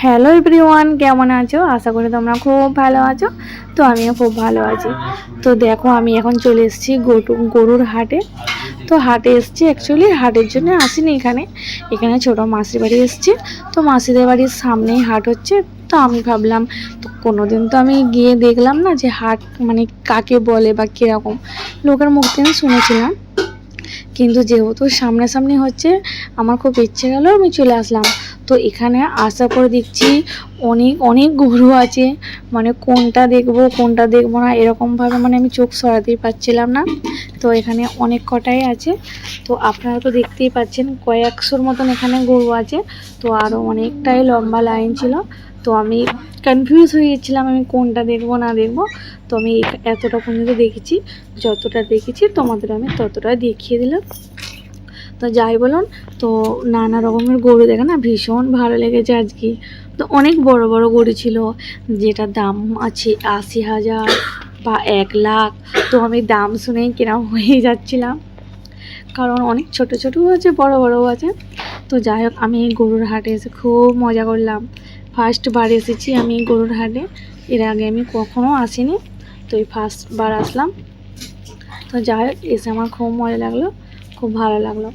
Hello everyone কেমন আছো? আশা করি তোমরা খুব ভালো আছো। তো আমিও খুব ভালো আছি। তো দেখো, আমি এখন চলে এসেছি গরু, গরুর হাটে। তো হাটে এসেছি অ্যাকচুয়ালি হাটের জন্য আসিনি এখানে। এখানে ছোটো মাসির বাড়ি এসেছি। তো মাসিদের বাড়ির সামনেই হাট হচ্ছে। তো আমি ভাবলাম, তো কোনো দিন তো আমি গিয়ে দেখলাম না যে হাট মানে কাকে বলে বা কীরকম। লোকের মুখ থেকে শুনেছিলাম। কিন্তু যেহেতু সামনাসামনি হচ্ছে, আমার খুব ইচ্ছে গেল আমি চলে আসলাম। তো এখানে আসার পর দেখছি অনেক অনেক গরু আছে। মানে কোনটা দেখব কোনটা দেখব না, এরকমভাবে মানে আমি চোখ সরাতেই পারছিলাম না। তো এখানে অনেক কটাই আছে। তো আপনারা তো দেখতেই পাচ্ছেন, কয়েকশোর মতন এখানে গরু আছে। তো আরও অনেকটাই লম্বা লাইন ছিল। তো আমি কনফিউজ হয়ে গেছিলাম, আমি কোনটা দেখব, না দেখব। তো আমি এতটা পর্যন্ত দেখেছি। যতটা দেখেছি, তোমাদের আমি ততটা দেখিয়ে দিলাম। তো যাই বলুন, তো নানা রকমের গরু দেখে না ভীষণ ভালো লেগেছে আজকে। তো অনেক বড় বড় গরু ছিল, যেটার দাম আছে আশি হাজার বা এক লাখ। তো আমি দাম শুনেই কিরম হয়ে যাচ্ছিলাম। কারণ অনেক ছোট ছোটও আছে, বড় বড়ও আছে। তো যাই হোক, আমি গরুর হাটে এসে খুব মজা করলাম। ফার্স্ট বার এসেছি আমি গরুর হাটে। এর আগে আমি কখনো আসিনি, তো এই ফার্স্ট বার আসলাম। তো যাই হোক, এসে আমার খুব মজা লাগল, খুব ভালো লাগল।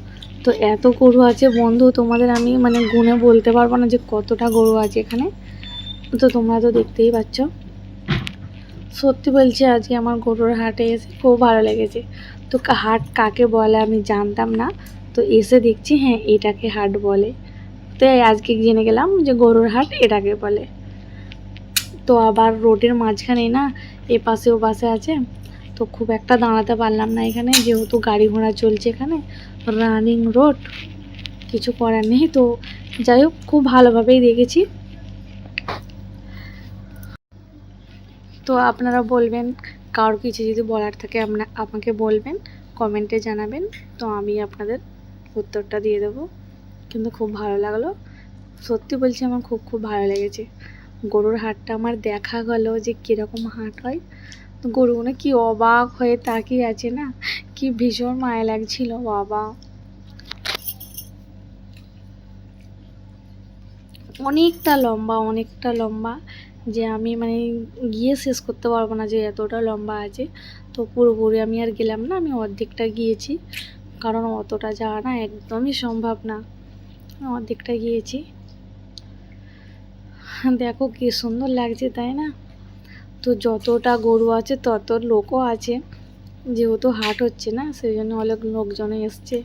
তো এত গরু আছে, বন্ধু, তোমাদের আমি মানে গুণে বলতে পারব না যে কতটা গরু আছে এখানে। তো তোমরা তো দেখতেই পাচ্ছ। সত্যি বলছি, আজকে আমার গরুর হাটে এসে খুব ভালো লেগেছে। তো হাট কাকে বলে আমি জানতাম না। তো এসে দেখছি হ্যাঁ এটাকে হাট বলে। তো আজকে জেনে গেলাম যে গরুর হাট এটাকে বলে। তো আবার রোডের মাঝখানে না এ পাশে ও পাশে আছে। তো খুব একটা দাঁড়াতে পারলাম না এখানে, যেহেতু গাড়ি ঘোড়া চলছে এখানে রানিং রোড কিছু করার নেই, তো যাই হোক, খুব ভালোভাবেই দেখেছি। তো আপনারা বলবেন, কারোর কিছু যদি বলার থাকে আপনা, আমাকে বলবেন কমেন্টে জানাবেন, তো আমি আপনাদের উত্তরটা দিয়ে দেবো। কিন্তু খুব ভালো লাগল। সত্যি বলছি, আমার খুব খুব ভালো লেগেছে। গরুর হাটটা আমার দেখা গেল যে কীরকম হাট হয়। গরুগুলো কি অবাক হয়ে তাকিয়ে আছে না? কি ভীষণ মায়া লাগছিল, বাবা। অনেকটা লম্বা অনেকটা লম্বা যে আমি মানে গিয়ে শেষ করতে পারব না যে এতটা লম্বা আছে। তো পুরোপুরি আমি আর গেলাম না, আমি অর্ধেকটা গিয়েছি। কারণ অতটা যাওয়া না একদমই সম্ভব না। অর্ধেকটা গিয়েছি। দেখো কি সুন্দর লাগছে, তাই না? তো যতটা গরু আছে, তত লোকও আছে। যেহেতু হাট হচ্ছে না সেই জন্য অনেক লোকজন এসছে।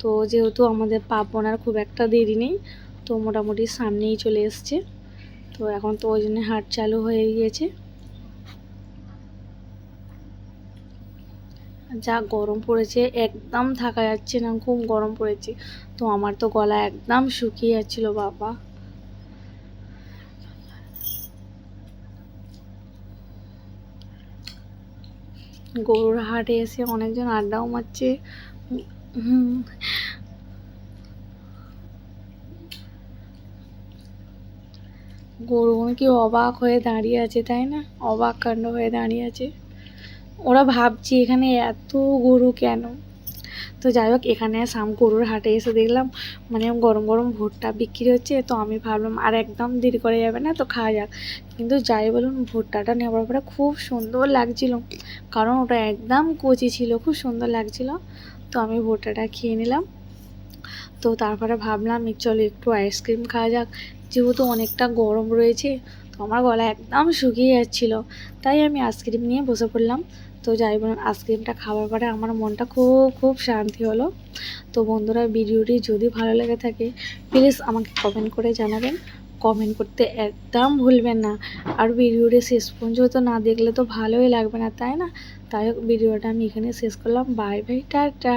তো যেহেতু আমাদের পাপনার খুব একটা দেরি নেই, তো মোটামুটি সামনেই চলে এসছে। তো এখন তো ওই জন্য হাট চালু হয়ে গিয়েছে। যা গরম পড়েছে, একদম থাকা যাচ্ছে না, খুব গরম পড়েছে। তো আমার তো গলা একদম শুকিয়ে যাচ্ছিল, বাবা। গরুর হাটে এসে অনেকজন আড্ডাও মারছে। গরু কি অবাক হয়ে দাঁড়িয়ে আছে, তাই না? অবাক কাণ্ড হয়ে দাঁড়িয়ে আছে। ওরা ভাবছে এখানে এত গরু কেন? তো যাই হোক, এখানে সাম গরুর হাটে এসে দেখলাম মানে গরম গরম ভুট্টা বিক্রি হচ্ছে। তো আমি ভাবলাম, আর একদম দেরি করে যাবে না, তো খাওয়া যাক। কিন্তু যাই বলুন, ভুট্টাটা নেওয়ার পরে খুব সুন্দর লাগছিল। কারণ ওটা একদম কচি ছিল, খুব সুন্দর লাগছিল। তো আমি ভুট্টাটা খেয়ে নিলাম। তো তারপরে ভাবলাম চলো একটু আইসক্রিম খাওয়া যাক। যেহেতু অনেকটা গরম রয়েছে, তো আমার গলা একদম শুকিয়ে যাচ্ছিল। তাই আমি আইসক্রিম নিয়ে বসে পড়লাম। তো যাই বলুন, আইসক্রিমটা খাওয়ার পরে আমার মনটা খুব খুব শান্তি হলো। তো বন্ধুরা, ভিডিওটি যদি ভালো লেগে থাকে প্লিজ আমাকে কমেন্ট করে জানাবেন। কমেন্ট করতে একদম ভুলবেন না। আর ভিডিওটি শেষ পর্যন্ত না দেখলে তো ভালোই লাগবে না, তাই না? তাই ভিডিওটা আমি এখানে শেষ করলাম। Bye bye tata.